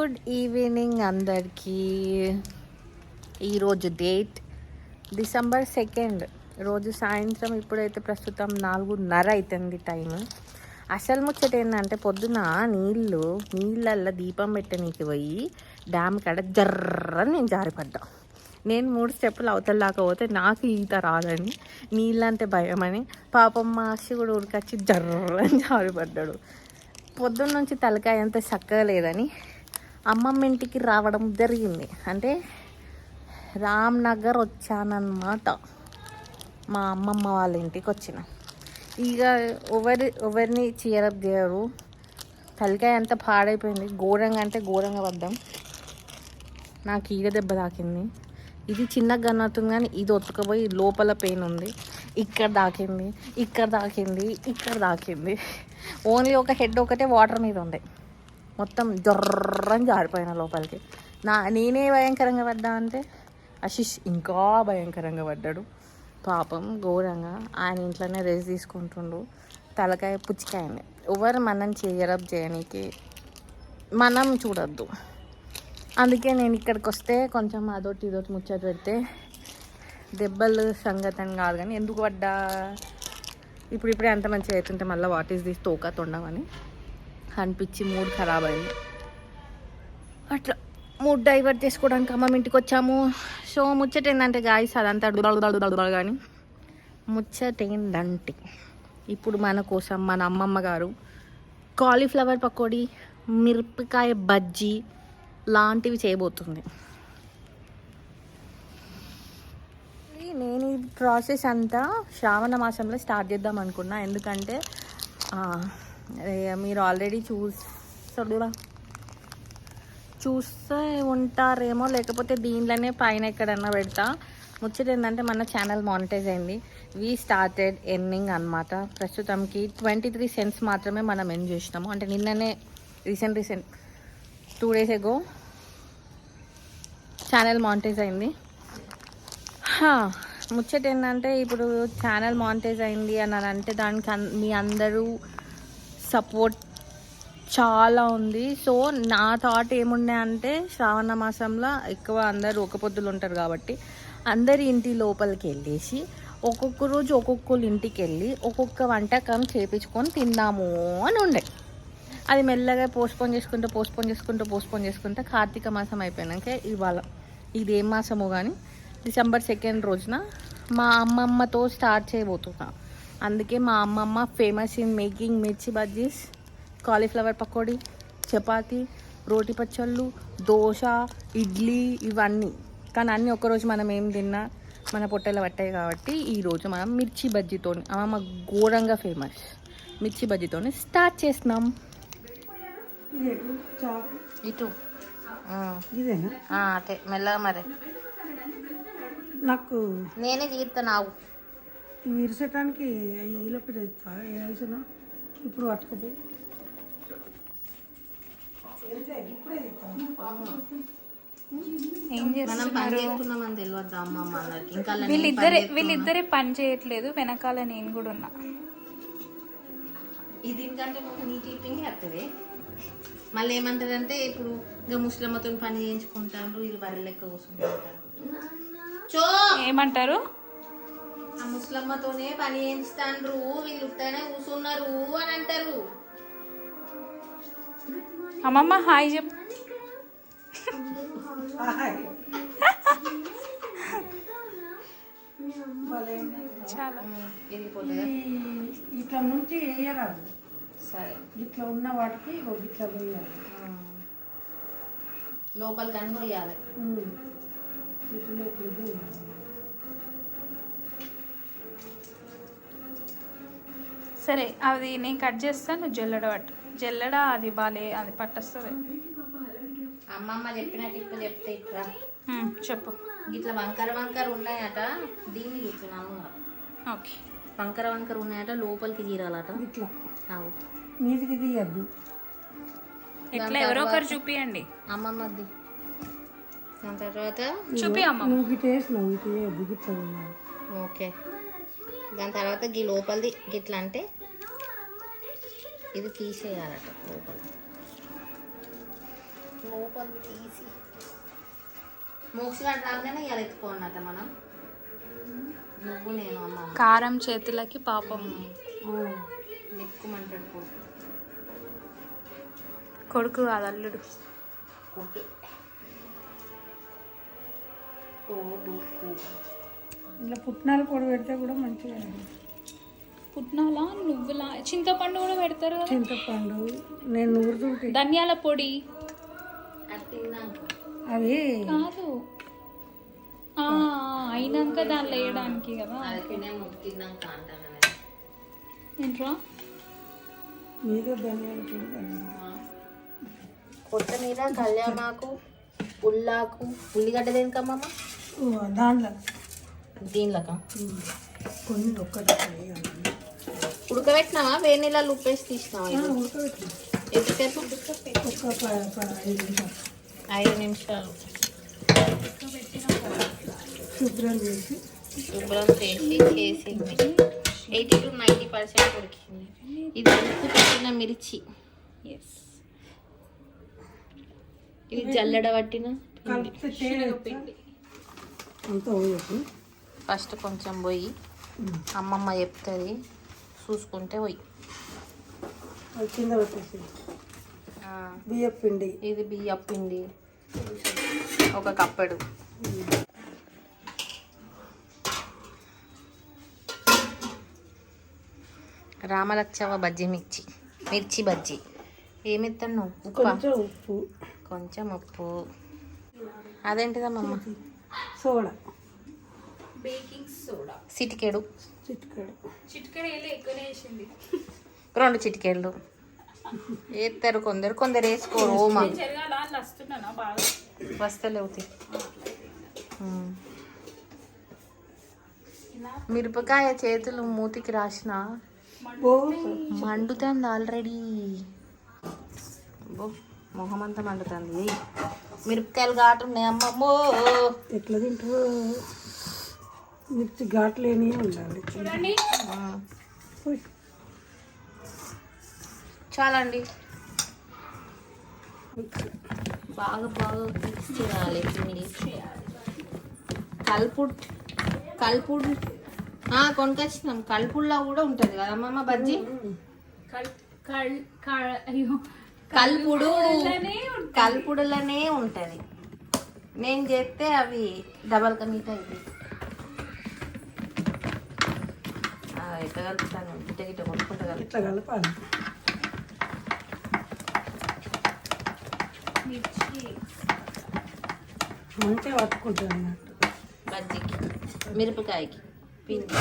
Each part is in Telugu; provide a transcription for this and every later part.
గుడ్ ఈవినింగ్ అందరికీ. ఈరోజు డేట్ డిసెంబర్ సెకండ్. రోజు సాయంత్రం ఇప్పుడైతే ప్రస్తుతం నాలుగున్నర అవుతుంది టైం అసలు ముచ్చట ఏంటంటే పొద్దున నీళ్ళు నీళ్ళల్లో దీపం పెట్టనీకి పోయి డ్యామ్ కాడ జర్రని నేను జారిపడ్డా. నేను మూడు స్టెప్పులు అవతల దాకా పోతే నాకు ఈత రాదని నీళ్ళంటే అని పాపం మా అసి కూడా ఉరికొచ్చి జర్రని జారిపడ్డాడు. పొద్దున్న నుంచి తలకాయ అంత చక్కగా లేదని అమ్మమ్మ ఇంటికి రావడం జరిగింది. అంటే రామ్ నగర్ వచ్చానన్నమాట. మా అమ్మమ్మ వాళ్ళ ఇంటికి వచ్చిన. ఇక ఎవరి ఎవరిని చీరప్ చేయరు. తలకాయ అంతా పాడైపోయింది. ఘోరంగా అంటే ఘోరంగా వద్దాం నాకు ఈగ దెబ్బ తాకింది. ఇది చిన్నగా కనవుతుంది కానీ ఇది ఒత్తుకపోయి లోపల పెయిన్ ఉంది. ఇక్కడ దాకింది ఇక్కడ దాకింది ఇక్కడ దాకింది ఓన్లీ ఒక హెడ్ ఒకటే వాటర్ మీద ఉంది. మొత్తం జొర్రని జారిపోయిన లోపలికి. నా నేనే భయంకరంగా పడ్డా అంటే ఆశిష్ ఇంకా భయంకరంగా పడ్డాడు. పాపం ఘోరంగా. ఆయన ఇంట్లోనే రెస్ట్ తీసుకుంటుండు. తలకాయ పుచ్చికాయండి ఎవరు మనం చేయరప్ చేయనీకి మనం చూడొద్దు. అందుకే నేను ఇక్కడికి వస్తే కొంచెం అదొకటి ఇదోటి ముచ్చట పెడితే దెబ్బలు సంగతి అని కాదు కానీ ఎందుకు పడ్డా? ఇప్పుడు ఇప్పుడే అంత మంచిగా అవుతుంటే మళ్ళీ వాట్ ఈస్ దిస్ తోక తొండమని అనిపించి మూడ్ ఖరాబ్ అయింది. అట్లా మూడ్ డైవర్ట్ చేసుకోవడానికి అమ్మ ఇంటికి వచ్చాము. సో ముచ్చట ఏంటంటే గాయస్ అదంతా డుడలు కానీ ముచ్చట ఏంటంటే ఇప్పుడు మన కోసం మన అమ్మమ్మ గారు కాలీఫ్లవర్ పకోడీ మిరపకాయ బజ్జీ లాంటివి చేయబోతుంది. నేను ఈ ప్రాసెస్ అంతా శ్రావణ మాసంలో స్టార్ట్ చేద్దాం అనుకున్నా. ఎందుకంటే మీరు ఆల్రెడీ చూసారు చూస్తే ఉంటారేమో లేకపోతే దీంట్లోనే పైన ఎక్కడన్నా పెడతా. ముచ్చట ఏంటంటే మన ఛానల్ మానిటైజ్ అయింది. వీ స్టార్టెడ్ ఎర్నింగ్ అనమాట ప్రస్తుతంకి ట్వంటీ త్రీ సెంట్స్ మాత్రమే మనం ఎన్ చేసినాము. అంటే నిన్ననే recent recent two days ago channel monetise అయింది. ముచ్చట ఏంటంటే ఇప్పుడు ఛానల్ మానిటైజ్ అయింది అని అంటే దానికి అన్- మీ అందరూ సపోర్ట్ చాలా ఉంది. సో నా థాట్ ఏముండే అంటే శ్రావణ మాసంలో ఎక్కువ అందరూ ఒక పొద్దులు ఉంటారు కాబట్టి అందరి ఇంటి లోపలికి వెళ్ళేసి ఒక్కొక్క రోజు ఒక్కొక్కరు ఇంటికి వెళ్ళి ఒక్కొక్క వంటకం చేపించుకొని తిందాము అని ఉండే. అది మెల్లగా పోస్ట్పోన్ చేసుకుంటూ పోస్ట్పోన్ చేసుకుంటూ పోస్ట్పోన్ చేసుకుంటూ కార్తీక మాసం అయిపోయినాక ఇవాళ ఇది ఏం మాసము కానీ డిసెంబర్ సెకండ్ రోజున మా అమ్మమ్మతో స్టార్ట్ చేయబోతున్నా. అందుకే మా అమ్మమ్మ ఫేమస్ ఇన్ మేకింగ్ మిర్చి బజ్జీస్ కాలీఫ్లవర్ పకోడీ చపాతి రోటి పచ్చళ్ళు దోశ ఇడ్లీ ఇవన్నీ. కానీ అన్నీ ఒక్కరోజు మనం ఏం తిన్నా మన పొట్టెలు పట్టాయి కాబట్టి ఈరోజు మనం మిర్చి బజ్జీతో అమ్మమ్మ ఘోరంగా ఫేమస్ మిర్చి బజ్జీతోని స్టార్ట్ చేస్తున్నాం. ఇటు. ఇదేనా? అటే మెల్లగా మరి. నాకు నేనే తీరుతున్నావు ఇవి విరిసటానికి ఈలో పెట్టేస్తా వేసిన ఇప్పుడు పట్టుకపోయి ఏం చేస్తున్నారు? వీళ్ళిద్దరే. వీళ్ళిద్దరే పని చేయట్లేదు. వెనకాల నేను కూడా ఉన్నా. ఇది నీ టీపింగ్ వస్తుంది మళ్ళీ ఏమంటారంటే ఇప్పుడు ఇంకా ముస్లింలతో పని చేయించుకుంటారు ఇది బర్రె లెక్క కూర్చుంటారు ఏమంటారు? ఆ ముస్లమ్మతోనే పని చేయిస్తాండ్రు వీళ్ళు ఉత్తగానే కూర్చున్నారు అని అంటారు. అమ్మమ్మ హాయ్ చెప్పు చాలా. వెళ్ళిపోతుందా ఈ- ఇట్లా నుంచి వేయరాదు. సరే. ఇట్లా ఉన్న వాటికి ఇగో ఇట్లా వేయాలి. లోపలికి అని సరే అది నేను కట్ చేస్తాను నువ్వు జల్లెడ పట్టు. జల్లెడ అది బాలే అది పట్టస్తుంది. అమ్మమ్మ చెప్పిన టిప్పు చెప్తే ఇట్లా చెప్పు. ఇట్లా వంకర వంకర ఉన్నాయట దీన్ని చెప్పినాము ఓకే. వంకర వంకర ఉన్నాయట లోపలికి తీరాలట. ఇట్లా. అవు. మీదికి తీయద్దు. ఎట్లా ఎవరో ఒకరు చూపియండి. అమ్మమ్మది. దాని తర్వాత చూపి అమ్మమ్మ. నువ్వు ఓకే. దాని తర్వాత గీ లోపలిది గిట్లా అంటే ఇది తీసేయాలట లోపల. లోపల తీసి. మోక్షగాడు రాగానే ఇలా ఎత్తుకోన్నట మనం. నువ్వు నేను అమ్మ కారం చేతులకి పాపం. నెక్కుమంటాడు కొడుకు. కొడుకు కాదు అల్లుడు. ఇలా పుట్నాలు పొడి పెడితే కూడా మంచిగా. పుట్నాలా? నువ్వులా? చింతపండు కూడా పెడతారు కదా. చింతపండు నేను నూరుతుంటే ధనియాల పొడి. అది కాదు. ఆ, అయినాక దానిలో వేయడానికి కదా. ఏంట్రా? మీద ధనియాల పొడి ఉల్లాకు ఉల్లిగడ్డ దేనికమ్మమ్మ ఓ, దాంట్లో దీనిలోక కొన్ని ఒక్కటి వేయాలి. ఉడకబెట్టినావా? వేడి నీళ్ళలో ఉప్పేసి తీసినావా ఐదు నిమిషాలు. శుభ్రం చేసి. శుభ్రం చేసి చేసింది. ఎయిటీ టు నైంటీ పర్సెంట్ ఉడికింది. ఇది ఉప్పు పెట్టిన మిర్చి. ఎస్ ఇది జల్లెడ పట్టిన ఫస్ట్ కొంచెం పోయి అమ్మమ్మ చెప్తుంది. చూసుకుంటే పోయి కింద పెట్టేసి బియ్యం పిండి. ఇది బియ్య పిండి. ఒక కప్పెడు. రామలక్షవ బజ్జీ మిర్చి. మిర్చి బజ్జీ. ఏమిస్తాను ఉప్పు. కొంచెం ఉప్పు. కొంచెం ఉప్పు. అదేంటిదమ్మమ్మ? సోడా. Baking soda. చిటికెడు రెండు చిటికెళ్ళు. వేస్తారు కొందరు కొందరు వేసుకోరు ఓమా. ఉమ్. మిరపకాయ చేతులు మూతికి రాసిన ఓ మండుతుంది ఆల్రెడీ. మొహం అంతా మండుతుంది. మిరపకాయలు ఘాటున్నాయి అమ్మమ్మో ఎట్లా తింటారు మిర్చి ఘాట్లేని ఉండాలి. చూడండి. చాలండి. బాగా బాగా మిక్స్ చేయాలి. పిండి కల్పుడ్ కల్పుడ్ ఆ, కొనుకొచ్చినాం. కల్పుడ్లా కూడా ఉంటుంది కదా అమ్మమ్మ బజ్జీ? కల్ కల్ కల్ అయ్యో. కల్పుడు కల్పుడులోనే ఉంటుంది. నేను చేస్తే అవి డబల్ కా మీట్ అవుతాయి ఆ, ఎట్లా కలుపుతాను? గిట్ట గిట్ట కొనుక్కుంటా కలుపు ఇట్లా కలపాలి? మంచిగా పట్టుకుంటుంది అన్నట్టు. బజ్జీకి మిరపకాయకి పిండి.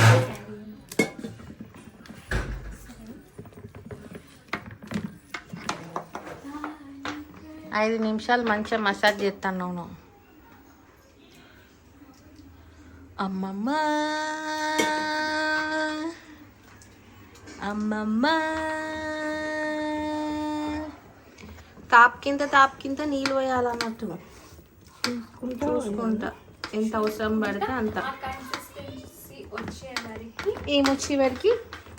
ఐదు నిమిషాలు మంచిగా మసాజ్ చేస్తాను నేను. అమ్మమ్మ! అమ్మమ్మ. తాప్ కింద తాప్ కింద నీళ్ళు పోయాలన్నట్టు చూసుకుంటా చూసుకుంటా. ఎంత అవసరం పడితే అంత. ఆ కన్సిస్టెన్సీ వచ్చే వరకు ఏమొచ్చి వరకు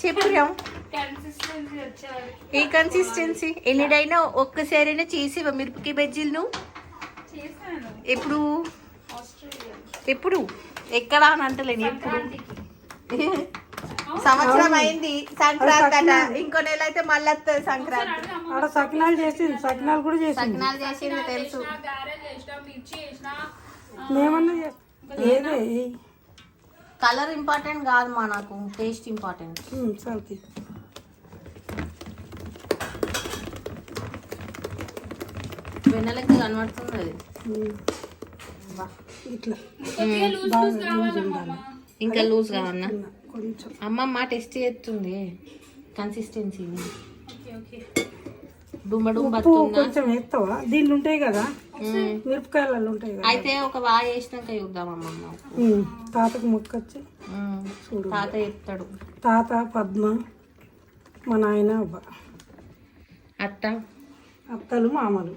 చెప్పాం కన్సిస్టెన్సీ వచ్చే వరకు ఏ కన్సిస్టెన్సీ? ఎన్నిడైనా ఒక్కసారైనా చేసి మిరపకాయ బజ్జీలు నువ్వు చేశాను. ఎప్పుడు? ఎప్పుడు? ఎక్కడ అని అంటలేను ఎప్పుడు? సంవత్సరం అయింది సంక్రాంతి అట. ఇంకో నెల అయితే మళ్ళీ వస్తుంది సంక్రాంతి ఆడ సకినాలు చేసింది సకినాలు కూడా చేసింది. సకినాలు చేసింది తెలుసు. మేమన్నా ఏదే? కలర్ ఇంపార్టెంట్ కాదు మా నాకు టేస్ట్ ఇంపార్టెంట్. సరికి వెన్నెలకి కనబడుతుంది అది. ఇట్లా. ఇంకా లూజ్ కావన్నా? చిన్న కొంచెం. అమ్మమ్మ టెస్ట్ చేస్తుంది. కన్సిస్టెన్సీ ఉప్పు కొంచెం వేస్తావా? దీంట్లో ఉంటాయి కదా? మిరపకాయలలో ఉంటాయి కదా? అయితే ఒక వాయి వేసినాక చూద్దాం అమ్మమ్మ తాతకు మొక్కొచ్చి. చూడు. తాత చెప్తాడు. తాత పద్మ మా నాయన అవ్వ. అత్త. అత్తలు మామలు.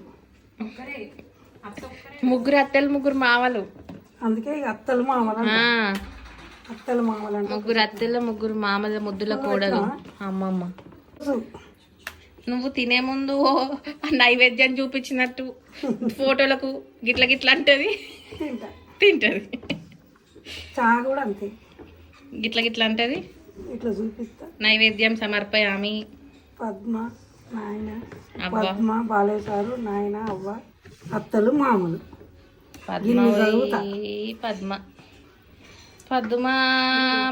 ముగ్గురు అత్తలు ముగ్గురు మావలు అందుకే ఇక అత్తలు మామలు ముగ్గురు అత్తల ముగ్గురు మామల ముద్దుల కూడలు. అమ్మమ్మ. నువ్వు తినే ముందు నైవేద్యం చూపించినట్టు ఫోటోలకు గిట్ల గిట్ల అంటది. తింటా. తింటది. చా కూడా అంతే. గిట్ల గిట్ల అంటది. ఇట్లా చూపిస్తా. నైవేద్యం సమర్పయామి పద్మ నాయన పద్మ బాలయ్య సారు నాయన అవ్వ అత్తలు మామూలు. పద్మ పద్మ. పద్మ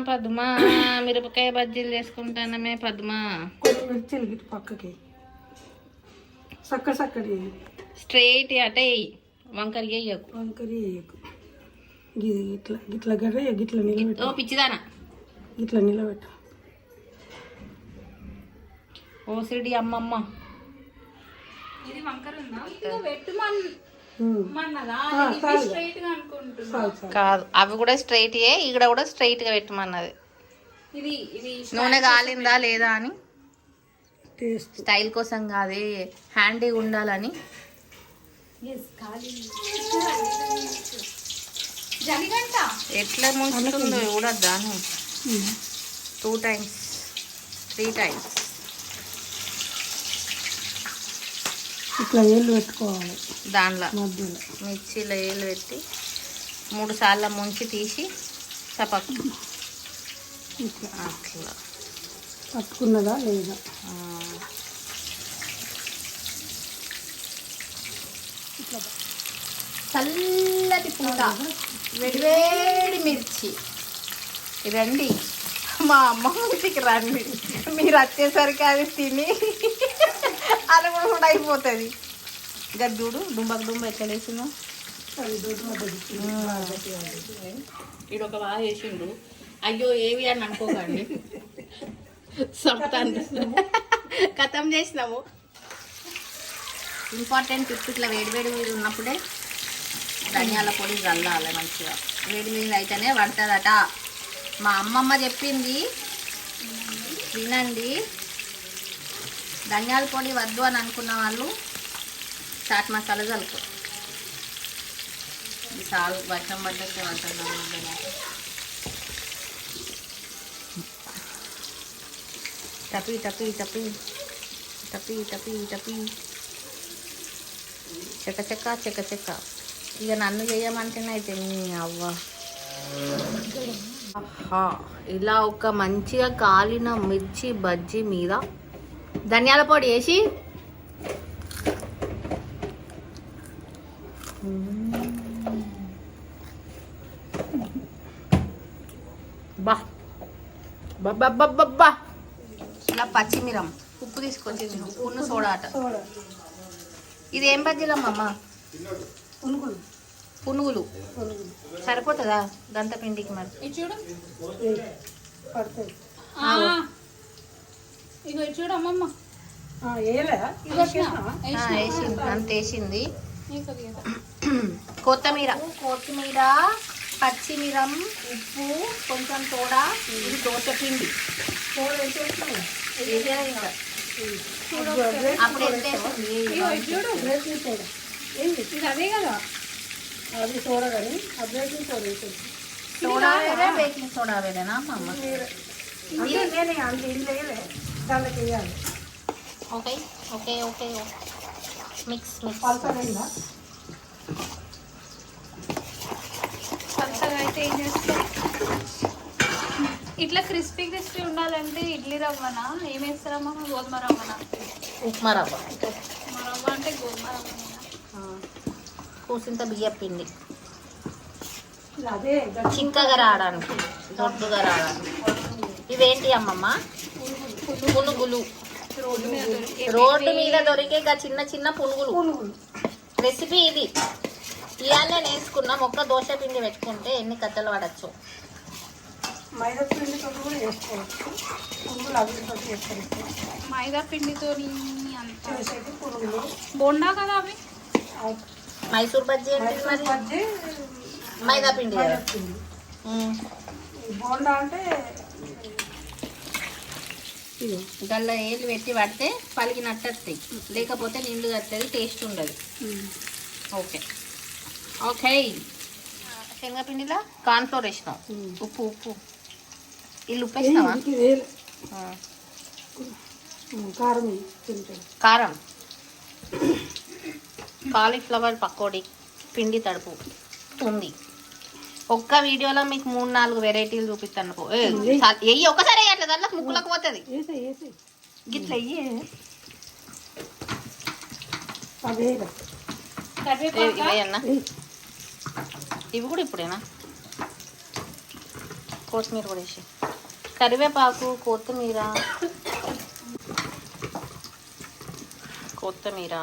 పద్మ మిరపకాయ బజ్జీలు చేసుకుంటానమే పద్మ. మిర్చిలు పక్కకి. చక్క చక్కటి స్ట్రైట్ అటే ఎయ్. వంకర వేయకు. వంకరి వేయకు. ఇట్లా గిట్ల గర్ర గిట్ల నిలబెట్టు ఓ పిచ్చిదానా? ఇట్లా నిలబెట్టు. ఓ సిడి అమ్మమ్మ. ఇది వంకర ఉందా? ఇదిగో కాదు అవి కూడా స్ట్రైట్ ఇక్కడ కూడా స్ట్రైట్గా పెట్టమన్నది. ఇది ఇది నూనె కాలిందా లేదా అని? టేస్ట్. స్టైల్ కోసం కాదే హ్యాండీ ఉండాలని. ఎట్లా ముంచుతుందో చూడద్దా టూ టైమ్స్ త్రీ టైమ్స్ ఇట్లా ఏళ్ళు పెట్టుకోవాలి. దానిలో మధ్యలో. మిర్చిలో వేలు పెట్టి మూడు సార్లు ముంచి తీసి చపక్ ఇట్లా. అట్లా. పట్టుకున్నదా లేదా? ఆ. చల్లటి పూట. వేడివేడి మిర్చి. రండి. మా అమ్మ ఇంటికి రండి. మీరు వచ్చేసరికి అది తిని అనుగుణ కూడా అయిపోతుంది చూడు దుంబకు దుంబ ఎట్లా వేసిందో వీడు ఒక బాగా చేసిండు. అయ్యో ఏవి అని అనుకోకండి. సంతాన్ని కథం చేసినాము. ఇంపార్టెంట్ టిప్స్ ఇట్లా వేడివేడి మీద ఉన్నప్పుడే ధనియాల పొడి చల్లాలి మంచిగా. వేడి మీద అయితేనే పడుతుందట. మా అమ్మమ్మ చెప్పింది వినండి. ధనియాల పొడి వద్దు అని అనుకున్న వాళ్ళు చాట్ మసాలా చల్లుకో చాలు వర్షం పడ్డట్టే వర్షం టపి టపి టపి టపి టపి టపి. చెక్క చెక్క చెక్క చెక్క. ఇక నన్ను చేయమంటేనే అయితే నీ అవ్వ. ఇలా ఒక మంచిగా కాలిన మిర్చి బజ్జీ మీద ధనియాల పొడి వేసి. బా. ఇలా పచ్చిమిరం ఉప్పు తీసుకొచ్చి ఉప్పును సోడా అట ఇది ఏం బజ్జీలమ్మమ్మ పునుగులు. పునుగులు. పునుగులు. సరిపోతుందా? గంత పిండికి మరి. ఇది చూడు. ఇగో ఇది చూడు అమ్మమ్మ. ఆ, వేయలే ఇది వచ్చినా? ఆ, వేసింది. అంత వేసింది. నీకు గీత. కొత్తిమీర. కొత్తిమీర పచ్చిమిరం ఉప్పు కొంచెం సోడా ఇది దోశ పిండి. అప్పుడు ఎంత ఇది అదే కదా. అది సోడా కానీ ఆ బ్రేకింగ్ సోడా వేసేది. సోడా వేరే బేకింగ్ సోడా వేరేనా అమ్మ? నేనే అంత వేయలే దాంట్లోకి వేయాలి okay okay okay mix mix పలసగా పలసగా అయితే ఏం చేస్తాం? ఇట్లా క్రిస్పీ క్రిస్పీ ఉండాలంటే ఇడ్లీ రవ్వనా? ఏం వేస్తారమ్మా? గోధుమ రవ్వనా? ఉప్మా రవ్వ. మా రవ్వ అంటే గోధుమ రవ్వనేనా కూసింత బియ్య పిండి. చిక్కగా రావడానికి దొడ్డుగా రావడానికి. ఇవేంటి అమ్మమ్మ? పునుగులు. రోడ్డు మీద దొరికే చిన్న చిన్న పునుగులు. పునుగులు రెసిపీ ఇది. ఇవాళ నేర్చుకున్నాం. ఒక్క దోశ పిండి పెట్టుకుంటే ఎన్ని కట్టలు పడచ్చు? మైదా పిండితో కూడా వేసుకోవచ్చు పునుగులు అవిటితో చేసుకోవచ్చు. మైదా పిండితో అంత చేసేది పునుగులు. బోండా కదా అవి? మైసూర్ బజ్జీ అంటే మైసూర్ బజ్జీ మైదా పిండి బోండా అంటే గల్ల ఏళ్ళు పెట్టి పడితే పలిగినట్టు వస్తాయి లేకపోతే నిండు వస్తుంది టేస్ట్ ఉండదు. ఓకే. ఓకే. శనగపిండిలో కార్న్ఫ్లోర్ వేసినాం ఉప్పు ఉప్పు. ఇల్లు ఉప్పు వేసినావా. ఉమ్, కారం కారం. కాలీఫ్లవర్ పకోడీ పిండి తడుపు ఉంది. ఒక్క వీడియోలో మీకు మూడు నాలుగు వెరైటీలు చూపిస్తాను ఎయ్యి ఒకసారి వేయట్లేదు దాంట్లో ముక్కులకు పోతుంది గిట్ల. ఇవి కూడా ఇప్పుడేనా? కొత్తిమీర కూడా వేసి కరివేపాకు కొత్తిమీర. కొత్తిమీర.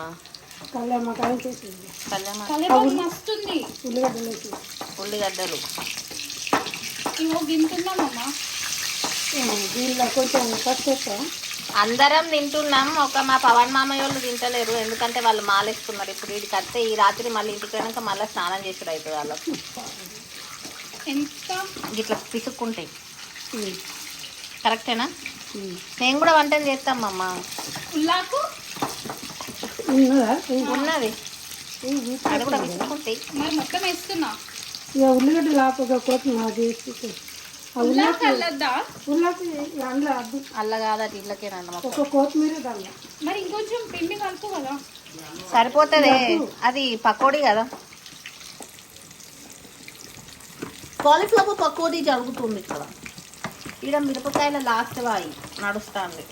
కళ్యాణ మస్తుంది ఉల్లిగడ్డలు వేసి ఉల్లిగడ్డలు దీనిలో కొంచెం అందరం తింటున్నాం. ఒక మా పవన్ మామయ్య వాళ్ళు తింటలేరు. ఎందుకంటే వాళ్ళు మాలేస్తున్నారు. ఇప్పుడు వీడికి వస్తే ఈ రాత్రి మళ్ళీ ఇంటికి పోయినాక మళ్ళీ స్నానం చేసుడు అవుతుంది వాళ్ళకి. ఎంత? ఇట్లా పిసుక్కుంటాయి కరెక్టేనా. నేను కూడా వంటలు చేస్తాం అమ్మ. ఉల్లాకు ఉన్నదా. అది కూడా పిసుక్కుంటాయి మరి మొత్తం వేస్తున్నా? ఇక ఉల్లిగడ్డ లాపగా కాదట ఇళ్ళకేనండి మొత్తం? ఒక కొత్తిమీర మరి ఇంకొంచెం పిండి కలుపు కదా. సరిపోతుంది. అది పకోడీ కదా. కాలీఫ్లవర్ పకోడీ జరుగుతుంది ఇక్కడ. ఈడ మిరపకాయల లాస్ట్ వాయి నడుస్తుంది.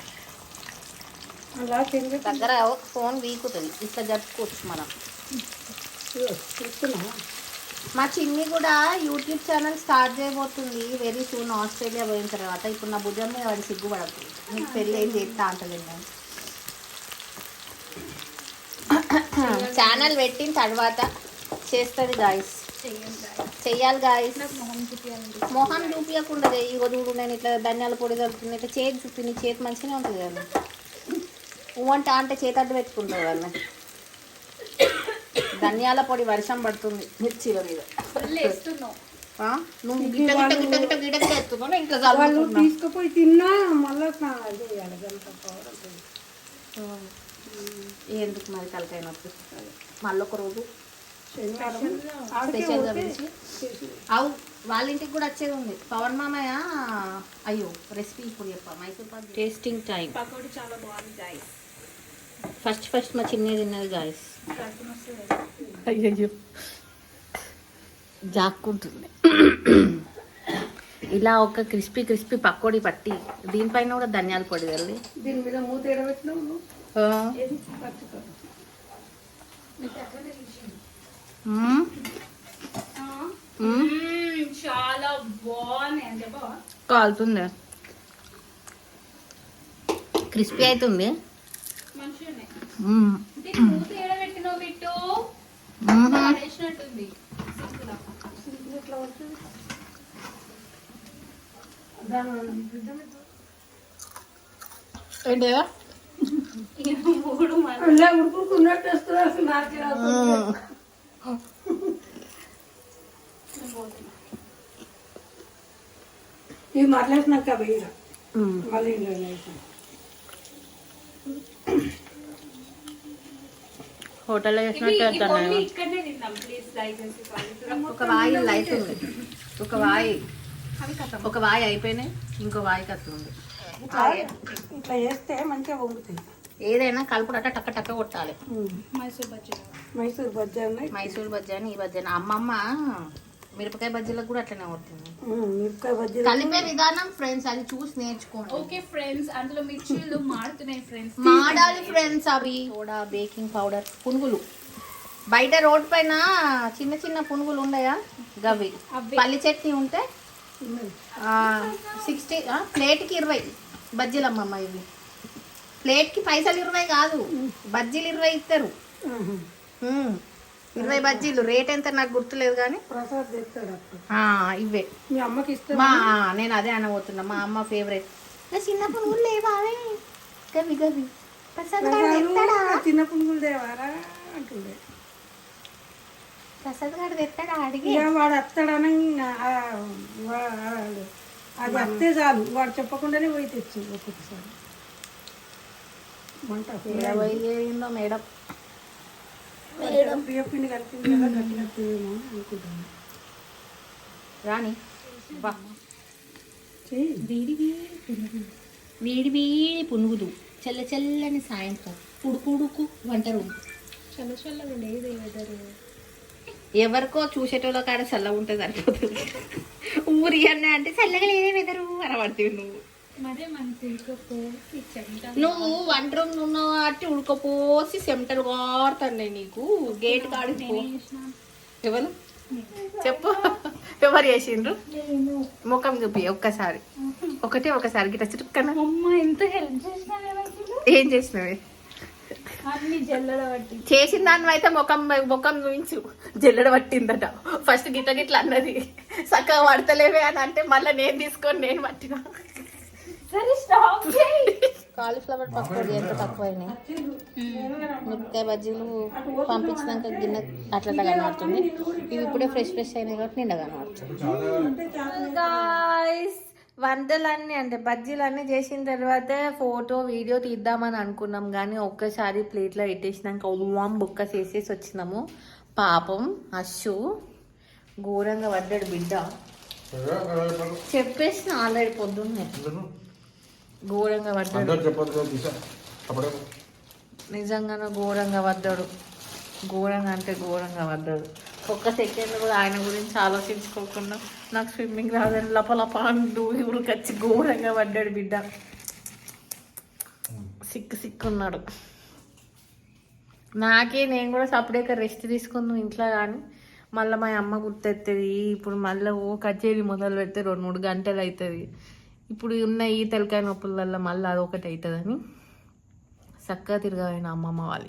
అలా తిరిగి దగ్గర ఫోన్ వీకుతుంది. ఇట్లా జరుపుకోవచ్చు మనం. చూస్తున్నా మా చిన్ని కూడా యూట్యూబ్ ఛానల్ స్టార్ట్ చేయబోతుంది. వెరీ సూన్ ఆస్ట్రేలియా పోయిన తర్వాత. ఇప్పుడు నా భుజం మీద వాడి సిగ్గుపడదు నీకు పెళ్ళి ఏం చేస్తా అంటలేదు నేను. ఛానల్ పెట్టిన తర్వాత చేస్తుంది గాయస్. చెయ్యాలి గాయస్. మొహం చూపించకుండా ఇగో చూడు నేను ఇట్లా ధనియాల పొడి చదువుతుంది ఇట్లా చేతి చూపి నీ చేతి మంచిగానే ఉంటుంది కదా. వంట అంటే చేతి అడ్డు పెట్టుకుంటుంది కదా ధనియాల పొడి వర్షం పడుతుంది మిర్చీల మీద. వాళ్ళు తీసుకుపోయి తిన్నా మళ్ళీ ఎందుకు మరి తలకాయ నొప్పి? మళ్ళీ ఒక రోజు. స్పెషల్గా పిలిచి. అవు వాళ్ళ ఇంటికి కూడా వచ్చేది ఉంది. పవన్ మామయ్య అయ్యో రెసిపీ ఇప్పుడు చెప్పా మైసూర్ పాక్ టేస్టింగ్ టైం పకోడీ చాలా బాగుంది ఫస్ట్ ఫస్ట్ మా చిన్న తిన్నది గాయస్ అయ్యయ్యో. జాక్కుంటుంది. ఇలా ఒక క్రిస్పీ క్రిస్పీ పకోడీ పట్టి దీనిపైన కూడా ధనియాల పొడి తల్లి. దీని మీద మూత. చాలా కాలుతుంది. క్రిస్పీ అవుతుంది ఏంటిదా? ఉడుకున్నట్టు వస్తుంది అసలు నాకే. ఇవి మరలేసినాక వేయరా. మళ్ళీ ఇంట్లో వేసాను హోటల్లో చేసినట్టు ఇది చేస్తాను ఓన్లీ నేను. ఇక్కడనే తిందాం ప్లీజ్ దయచేసి కాలీఫ్లవర్ ఒక వాయి అవుతుంది ఒక వాయి. ఒక వాయి అయిపోయినాయి ఇంకో వాయి కత్తుంది ఇట్లా ఇట్లా చేస్తే మంచిగా వంగుతాయి. ఏదైనా కలుపుడట టక్క టక్క కొట్టాలి. మైసూర్ బజ్జీ మైసూర్ బజ్జీ మైసూర్ బజ్జాని ఈ బజ్జాని అమ్మమ్మ మిరపకాయ బజ్జీలకు కూడా అట్లనే ఉమ్, మిరపకాయ బజ్జీ కలిపే విధానం ఫ్రెండ్స్ అది చూసి నేర్చుకోండి. ఓకే ఫ్రెండ్స్ అందులో మిర్చీలు మాడుతున్నాయి ఫ్రెండ్స్ మాడాలి ఫ్రెండ్స్ అవి. Soda baking powder punugulu. బయట రోడ్ పైన చిన్న చిన్న పునుగులు ఉన్నాయా? గవి. పల్లి చట్నీ ఉంటే. సిక్స్టీ ప్లేట్కి ఇరవై బజ్జీలు అమ్మమ్మ ఇవి. ప్లేట్కి పైసలు ఇరవై కాదు బజ్జీలు ఇరవై ఇస్తారు. ఇరవై బజ్జీలు. రేట్ ఎంత నాకు గుర్తులేదు కానీ ప్రసాద్ ఇవే. మీ అమ్మకి ఇస్తే మా నేను అదే అనబోతున్నా. మా అమ్మ ఫేవరెట్ నా చిన్న పునుగులు లేవావే గవి గవి. ప్రసాద్ చిన్న పునుగులు దేవారా అంటుండే. ప్రసాద్ గారు తెస్తాడా? అడిగి. వాడు వస్తాడని ఆ, వాడు అది వస్తే చాలు. వాడు చెప్పకుండానే పోయి తెచ్చు ఒక్కొక్కసారి. వంట ఏందో మేడం. బియ్య పిండి కలిపింది కదా గట్టి కలిపిందేమో అని అనుకుంటున్నాను రాని బా చెయ్యి వేడి వేడి వేడి పునుగులు. చల్ల చల్లని సాయంత్రం. ఉడుకుడుకు వంట రూమ్. చల్ల చల్లగా వెదర్ ఎవరికో చూసేటోళ్ళ కాడ చల్లగా ఉంటే సరిపోతుంది. ఊరి అన్న అంటే చల్లగా లేదే వెదరు అనబడుతుంది నువ్వు. నువ్వు వంట రూమ్ ఉన్నావు కాబట్టి ఉడకపోసి సెంటర్ కారుతాయి నీకు. గేట్ కాడికి పో. ఎవరు? చెప్పు. ఎవరు చేసిండ్రు? ముఖం చూపి ఒక్కసారి. ఒకటే ఒకసారి గిట్ట అమ్మ ఎంత హెల్ప్ చేసినా ఏం చేసినవి? చేసిన దాని అయితే ముఖం ముఖం చూపించు జల్లెడ పట్టిందట. ఫస్ట్ గిట్ల గిట్ల అన్నది. చక్కగా పడతలేవే అని అంటే మళ్ళీ నేను తీసుకొని నేను పట్టిన. కాలీఫ్లవర్ పకోడీ ఎంత తక్కువైనాయి? మిరపకాయ బజ్జీలు పంపించినాక గిన్నె అట్లా కనబడుతుంది. ఇవి ఇప్పుడే ఫ్రెష్ ఫ్రెష్ అయినాయి కాబట్టి నిండా కనబడుతుంది. గాయస్ వంటలన్నీ అంటే బజ్జీలన్నీ చేసిన తర్వాత ఫోటో వీడియో తీద్దామని అనుకున్నాం కానీ ఒక్కసారి ప్లేట్లో పెట్టేసినాక ఉమ్మాం బుక్క చేసేసి వచ్చినాము. పాపం అశ్షు ఘోరంగా పడ్డాడు బిడ్డ. చెప్పేసిన ఆల్రెడీ పొద్దున్నే. ఘోరంగా పడ్డాడు. నిజంగానే ఘోరంగా పడ్డాడు. ఘోరంగా అంటే ఘోరంగా పడ్డాడు. ఒక్క సెకండ్ కూడా ఆయన గురించి ఆలోచించుకోకుండా నాకు స్విమ్మింగ్ రాదని లపలప అంటూ ఉరికొచ్చి ఘోరంగా పడ్డాడు బిడ్డ. సిక్కు సిక్కున్నాడు నాకే నేను కూడా సపరేట్గా రెస్ట్ తీసుకున్నాను ఇంట్లో కానీ మళ్ళీ మా అమ్మ గుర్తెత్తది. ఇప్పుడు మళ్ళీ ఓ కచేరీ మొదలు పెడితే రెండు మూడు గంటలు అవుతుంది ఇప్పుడు ఉన్న ఈ తలకాయ నొప్పులలో మళ్ళీ అదొకటి అవుతుందని చక్కగా తిరగబోయిన అమ్మమ్మ వాళ్ళ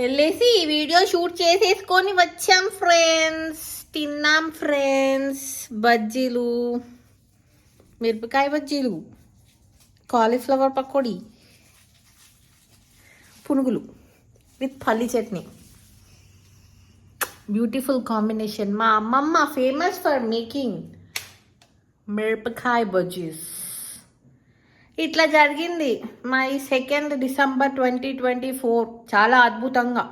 వెళ్ళేసి ఈ వీడియో షూట్ చేసేసుకొని వచ్చాం ఫ్రెండ్స్. తిన్నాం ఫ్రెండ్స్. బజ్జీలు మిరపకాయ బజ్జీలు కాలీఫ్లవర్ పకోడీ పునుగులు విత్ పల్లి చట్నీ. Beautiful combination. మా అమ్మమ్మ ఫేమస్ ఫర్ మేకింగ్. మిరపకాయ బజ్జీస్. ఇట్లా జరిగింది. మా ఈ second December twenty twenty four చాలా అద్భుతంగా.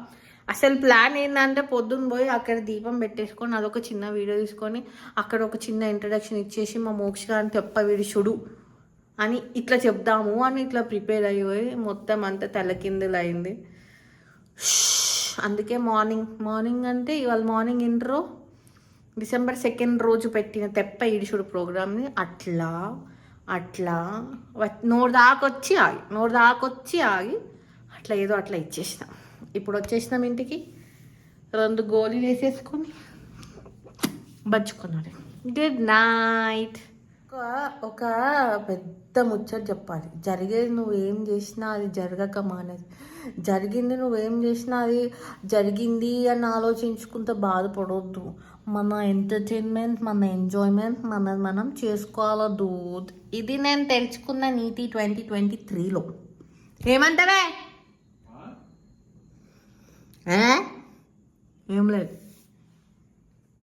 అసలు ప్లాన్ ఏంటంటే పొద్దున్న పోయి అక్కడ దీపం పెట్టేసుకొని అదొక చిన్న వీడియో తీసుకొని అక్కడ ఒక చిన్న ఇంట్రడక్షన్ ఇచ్చేసి మా మోక్ష గారిని తెప్ప చూడు అని ఇట్లా చెప్దాము అని ఇట్లా ప్రిపేర్ అయిపోయి మొత్తం అంతా తెల్లకిందులు అయింది. అందుకే మార్నింగ్ మార్నింగ్ అంటే ఇవాళ మార్నింగ్ ఇంట్రో డిసెంబర్ సెకండ్ రోజు పెట్టిన తెప్ప ఇడిచుడు ప్రోగ్రామ్ని అట్లా అట్లా నోరు దాకొచ్చి ఆగి నోరు దాకొచ్చి ఆగి అట్లా ఏదో అట్లా ఇచ్చేసినాం. ఇప్పుడు వచ్చేసినాం ఇంటికి రెండు గోళీలు వేసేసుకొని బజ్జుకున్నాడు గుడ్ నైట్ ఒక ఒక పెద్ద ముచ్చట చెప్పాలి. జరిగేది నువ్వేం చేసినా అది జరగక మానేది. జరిగింది నువ్వేం చేసినా అది జరిగింది అని ఆలోచించుకుంటే బాధపడవద్దు మన ఎంటర్టైన్మెంట్ మన ఎంజాయ్మెంట్ మనది మనం చేసుకోవాలి దూద్? ఇది నేను తెలుసుకున్న నీతి ట్వంటీ ట్వంటీ త్రీలో. ఏమంటావే? ఏం లేదు.